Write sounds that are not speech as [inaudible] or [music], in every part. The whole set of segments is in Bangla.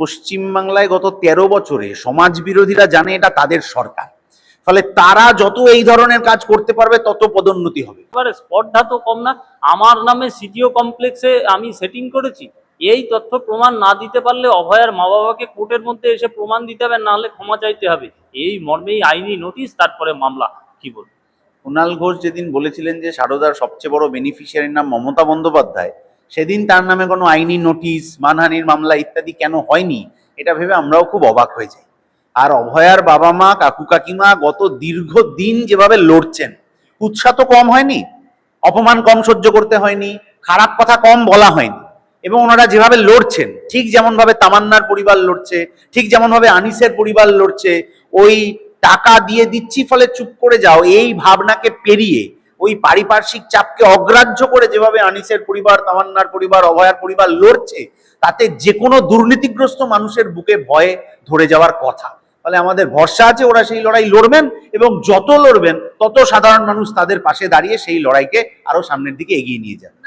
পশ্চিমবাংলায় গত তেরো বছরে সমাজ বিরোধীরা জানে এটা তাদের সরকার। ফলে তারা যত এই ধরনের কাজ করতে পারবে তত পদোন্নতি হবে। এবারে স্পর্ধা তো কম না আমার নামে সিটিও কমপ্লেক্সে আমি সেটিং করেছি। এই তথ্য প্রমাণ না দিতে পারলে অভয়ার মা বাবাকে কোর্টের মধ্যে এসে প্রমাণ দিতে হবে নাহলে ক্ষমা চাইতে হবে। এই মর্মেই আইনি নোটিশ তারপরে মামলা কি বলব? কুণাল ঘোষ যেদিন বলেছিলেন যে সারদার সবচেয়ে বড় বেনিফিশিয়ারির নাম মমতা বন্দ্যোপাধ্যায় সেদিন তার নামে কোনো আইনি নোটিশ, মানহানির মামলা ইত্যাদি কেন হয়নি? এটা ভেবে আমরাও খুব অবাক হয়ে যাই। আর অভয়ার বাবা মা, কাকু কাকিমা গত দীর্ঘ দিন যেভাবে লড়ছেন উৎসাহ তো কম হয়নি, অপমান কম সহ্য করতে হয়নি, খারাপ কথা কম বলা হয়নি, এবং ওনারা যেভাবে লড়ছেন, ঠিক যেমন ভাবে তামান্নার পরিবার লড়ছে, ঠিক যেমন ভাবে আনিসের পরিবার লড়ছে, ওই টাকা দিয়ে দিচ্ছি ফলে চুপ করে যাও, এই ভাবনাকে পেরিয়ে ওই পারিপার্শ্বিক চাপকে অগ্রাহ্য করে যেভাবে আনিসের পরিবার, তামান্নার পরিবার, অভয়ার পরিবার লড়ছে, তাতে যে কোনো দুর্নীতিগ্রস্ত মানুষের বুকে ভয়ে ধরে যাওয়ার কথা। ফলে আমাদের ভরসা আছে ওরা সেই লড়াই লড়বেন এবং যত লড়বেন, তত সাধারণ মানুষ তাদের পাশে দাঁড়িয়ে সেই লড়াইকে আরও সামনের দিকে এগিয়ে নিয়ে যাবে।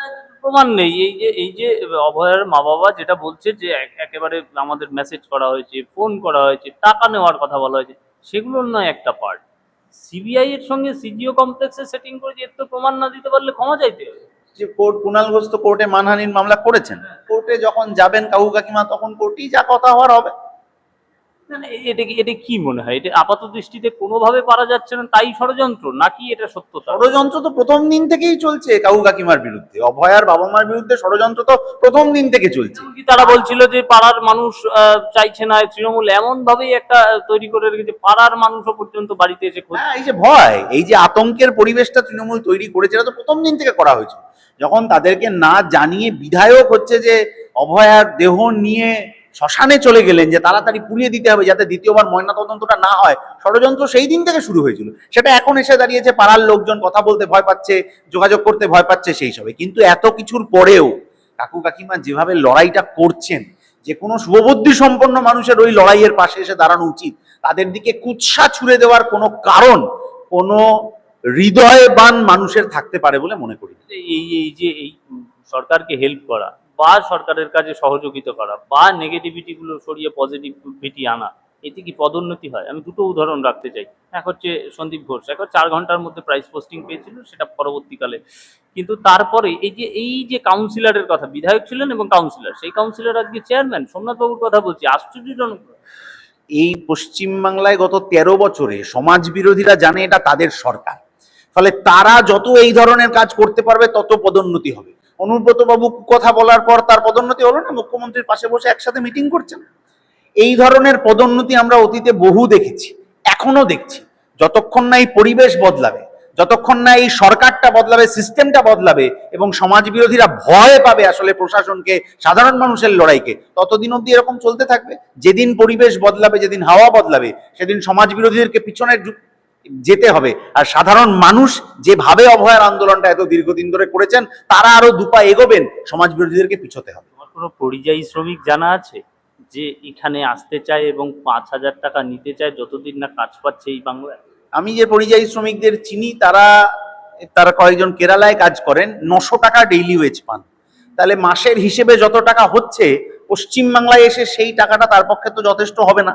প্রমাণ নেই। এই যে এই যে অভয়ের মা বাবা যেটা বলছে যে একেবারে আমাদের মেসেজ করা হয়েছে ফোন করা হয়েছে, টাকা নেওয়ার কথা বলা হয়েছে, সেগুলোর নয় একটা পার্ট সিবিআই এর সঙ্গে সিজিও কমপ্লেক্সে সেটিং করে যে তো প্রমাণ না দিতে পারলে ক্ষমা চাইতে হবে। যে কোর্ট কুণাল ঘোষ তো কোর্টে মানহানির মামলা করেছেন। কোর্টে যখন যাবেন কাকু কাকিমা তখন কোর্টেই যা কথা হওয়ার হবে। না, না, এটা কি এটা কি মনে হয়? এটা আপাত দৃষ্টিতে কোনোভাবে পারা যাচ্ছে না তাই ষড়যন্ত্র নাকি এটা সত্যতা? ষড়যন্ত্র তো প্রথম দিন থেকেই চলছে কাকু কাকিমার বিরুদ্ধে। অভয়ার বাবা মার বিরুদ্ধে ষড়যন্ত্র তো প্রথম দিন থেকে চলছে। তারা বলছিল যে পাড়ার মানুষ চাইছে না তৃণমূল এমন ভাবেই একটা তৈরি করে রেখেছে পাড়ার মানুষও পর্যন্ত বাড়িতে এসে খোঁজ হ্যাঁ এই যে ভয় এই যে আতঙ্কের পরিবেশটা তৃণমূল তৈরি করেছে এটা তো প্রথম দিন থেকে করা হয়েছে যখন তাদেরকে না জানিয়ে বিধায়ক হচ্ছে যে অভয়ার দেহ নিয়ে শ্মশানে চলে গেলেন যে তাড়াতাড়ি পুড়িয়ে দিতে হবে যাতে দ্বিতীয়বার ময়নাতদন্তটা না হয়। ষড়যন্ত্র সেই দিন থেকে শুরু হয়েছিল। সেটা এখন এসে দাঁড়িয়েছে, পাড়ার লোকজন কথা বলতে ভয় পাচ্ছে, যোগাযোগ করতে ভয় পাচ্ছে সেই সবে। কিন্তু এত কিছুর পরেও কাকু কাকিমা যেভাবে লড়াইটা করছেন, যে কোনো শুভবুদ্ধি সম্পন্ন মানুষের ওই লড়াইয়ের পাশে এসে দাঁড়ানো উচিত, তাদের দিকে কুৎসা ছুড়ে দেওয়ার কোনো কারণ, কোনো হৃদয়বান মানুষের থাকতে পারে বলে মনে করি। এই এই যে এই সরকারকে হেল্প করা বা সরকারের কাজে সহযোগিতা করা, বা নেগেটিভিটি গুলো সরিয়ে পজিটিভিটি আনা, এতে কি পদোন্নতি হয়? আমি দুটো উদাহরণ রাখতে চাই। এক হচ্ছে সন্দীপ ঘোষ, এক চার ঘণ্টার মধ্যে প্রাইস পোস্টিং পেয়েছিল, সেটা পরবর্তীকালে। কিন্তু তারপরে এই যে এই যে কাউন্সিলরের কথা, বিধায়ক ছিলেন এবং কাউন্সিলর সেই কাউন্সিলর আজকে চেয়ারম্যান সোমনাথ বাবুর কথা বলছি, আশ্চর্যজনক। এই পশ্চিমবাংলায় গত তেরো বছরে সমাজ বিরোধীরা জানে এটা তাদের সরকার। ফলে তারা যত এই ধরনের কাজ করতে পারবে, তত পদোন্নতি হবে। অনুব্রত বাবু কথা বলার পর তার পদোন্নতি হলো না? মুখ্যমন্ত্রীর পাশে বসে একসাথে মিটিং করছেন। এই ধরনের পদোন্নতি আমরা অতীতে বহু দেখেছি এখনও দেখছি। যতক্ষণ না এই পরিবেশ বদলাবে, যতক্ষণ না এই সরকারটা বদলাবে সিস্টেমটা বদলাবে এবং সমাজ বিরোধীরা ভয় পাবে আসলে প্রশাসনকে, সাধারণ মানুষের লড়াইকে, ততদিন অব্দি এরকম চলতে থাকবে। যেদিন পরিবেশ বদলাবে, যেদিন হাওয়া বদলাবে, সেদিন সমাজ বিরোধীদেরকে পিছনে যেতে হবে। আর সাধারণ মানুষ যেভাবে অভয়ার আন্দোলনটা এত দীর্ঘদিন ধরে করেছেন তারা আরও দুপা এগোবেন সমাজ বিরোধীদেরকে পিছোতে হবে। তোমার কোনো পরিযায়ী শ্রমিক জানা আছে যে এখানে আসতে চায় এবং পাঁচ হাজার টাকা নিতে চায় যতদিন না কাজ পাচ্ছে এই বাংলায়? আমি যে পরিযায়ী শ্রমিকদের চিনি তারা তারা কয়েকজন কেরালায় কাজ করেন নশো টাকা ডেইলি ওয়েজ পান। তাহলে মাসের হিসেবে যত টাকা হচ্ছে পশ্চিম বাংলায় এসে সেই টাকাটা তার পক্ষে তো যথেষ্ট হবে না।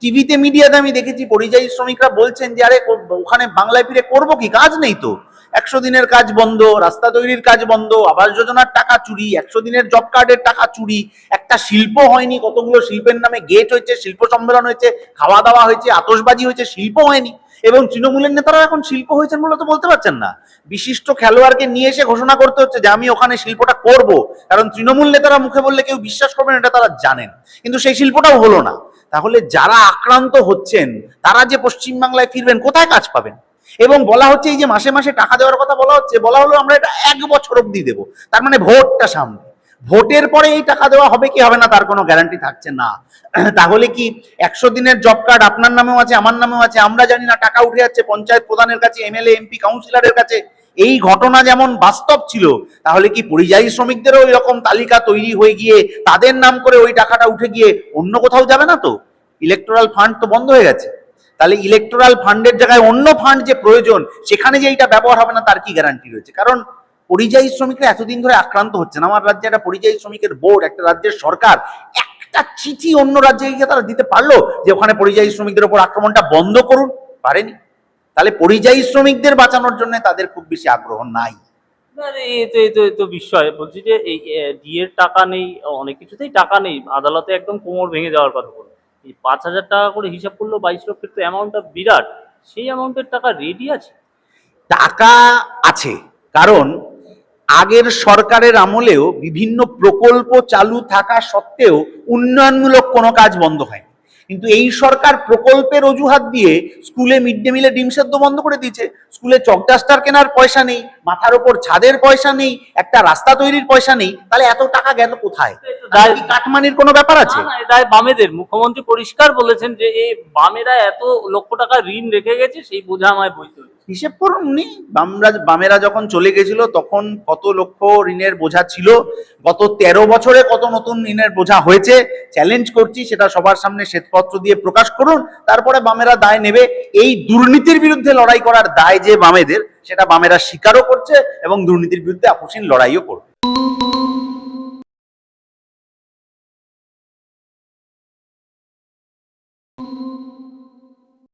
টিভিতে মিডিয়াতে আমি দেখেছি পরিযায়ী শ্রমিকরা বলছেন যে, আরে, ওখানে বাংলায় ফিরে করব কি? কাজ নেই তো। একশো দিনের কাজ বন্ধ, রাস্তা তৈরির কাজ বন্ধ, আবাস যোজনার টাকা চুরি, একশো দিনের জব কার্ডের টাকা চুরি, একটা শিল্প হয়নি, কতগুলো শিল্পের নামে গেট হয়েছে, শিল্প সম্মেলন হয়েছে, খাওয়া দাওয়া হয়েছে, আতশবাজি হয়েছে, শিল্প হয়নি। এবং তৃণমূলের নেতারা এখন শিল্প হয়েছেন বলে তো বলতে পারছেন না। বিশিষ্ট খেলোয়াড়কে নিয়ে এসে ঘোষণা করতে হচ্ছে যে, আমি ওখানে শিল্পটা করব। কারণ তৃণমূল নেতারা মুখে বললে কেউ বিশ্বাস করবেন এটা তারা জানেন। কিন্তু সেই শিল্পটাও হলো না। তাহলে যারা আক্রান্ত হচ্ছেন, তারা যে পশ্চিমবাংলায় ফিরবেন, কোথায় কাজ পাবেন? এবং বলা হচ্ছে এই যে মাসে মাসে টাকা দেওয়ার কথা বলা হচ্ছে, বলা হলো আমরা এটা এক বছর অব্দি দেবো। তার মানে ভোটটা সামনে। ভোটের পরে এই টাকা দেওয়া হবে কি হবে না, তার কোনো গ্যারান্টি থাকছে না। [clears throat] তাহলে কি একশো দিনের জব কার্ড আপনার নামেও আছে, আমার নামেও আছে? আমরা জানি না, টাকা উঠে যাচ্ছে পঞ্চায়েত প্রধানের কাছে, এমএলএ, এমপি কাউন্সিলরের কাছে। এই ঘটনা যেমন বাস্তব ছিল, তাহলে কি পরিযায়ী শ্রমিকদেরও ওই রকম তালিকা তৈরি হয়ে গিয়ে তাদের নাম করে ওই টাকাটা উঠে গিয়ে অন্য কোথাও যাবে না তো? ইলেকটোরাল ফান্ড তো বন্ধ হয়ে গেছে। তাহলে ইলেকটোরাল ফান্ডের জায়গায় অন্য ফান্ড যে প্রয়োজন, সেখানে যে এইটা ব্যবহার হবে না, তার কি গ্যারান্টি রয়েছে? কারণ পরিযায়ী শ্রমিকরা এতদিন ধরে আক্রান্ত হচ্ছেন। আমার রাজ্যে একটা পরিযায়ী শ্রমিকের বোর্ড একটা রাজ্যের সরকার, একটা চিঠি অন্য রাজ্যে গিয়ে তারা দিতে পারল যে ওখানে পরিযায়ী শ্রমিকদের উপর আক্রমণটা বন্ধ করুন, পারেনি? তাহলে পরিযায়ী শ্রমিকদের বাঁচানোর জন্য তাদের খুব বেশি আগ্রহ নাই। এ তো বিস্ময় বলছি যে এই ডিএর টাকা নেই অনেক কিছুতেই টাকা নেই। আদালতে একদম কোমর ভেঙে যাওয়ার কথা বলো এই পাঁচ হাজার টাকা করে হিসাব করলেও বাইশ লক্ষের তো অ্যামাউন্টটা বিরাট। সেই অ্যামাউন্টের টাকা রেডি আছে? টাকা আছে। কারণ আগের সরকারের আমলেও বিভিন্ন প্রকল্প চালু থাকা সত্ত্বেও উন্নয়নমূলক কোনো কাজ বন্ধ হয়নি। কিন্তু এই সরকার প্রকল্পের অজুহাত দিয়ে স্কুলে মিড ডে মিলে ডিম সেদ্ধ বন্ধ করে দিয়েছে। স্কুলে চক ডাস্টার কেনার পয়সা নেই মাথার ওপর ছাদের পয়সা নেই একটা রাস্তা তৈরির পয়সা নেই তাহলে এত টাকা গেল কোথায়? কাটমানির কোনো ব্যাপার আছে? বামেদের। মুখ্যমন্ত্রী পরিষ্কার বলেছেন যে এই বামেরা এত লক্ষ টাকা ঋণ রেখে গেছে সেই বোঝা আমায় বইতে হিসেব করুন উনি। বামরা বামেরা যখন চলে গেছিল, তখন কত লক্ষ ঋণের বোঝা ছিল, গত তেরো বছরে কত নতুন ঋণের বোঝা হয়েছে। চ্যালেঞ্জ করছি, সেটা সবার সামনে শ্বেতপত্র দিয়ে প্রকাশ করুন। তারপরে বামেরা দায় নেবে। এই দুর্নীতির বিরুদ্ধে লড়াই করার দায় যে বামেদের, সেটা বামেরা স্বীকারও করছে এবং দুর্নীতির বিরুদ্ধে আপোষহীন লড়াইও করবে।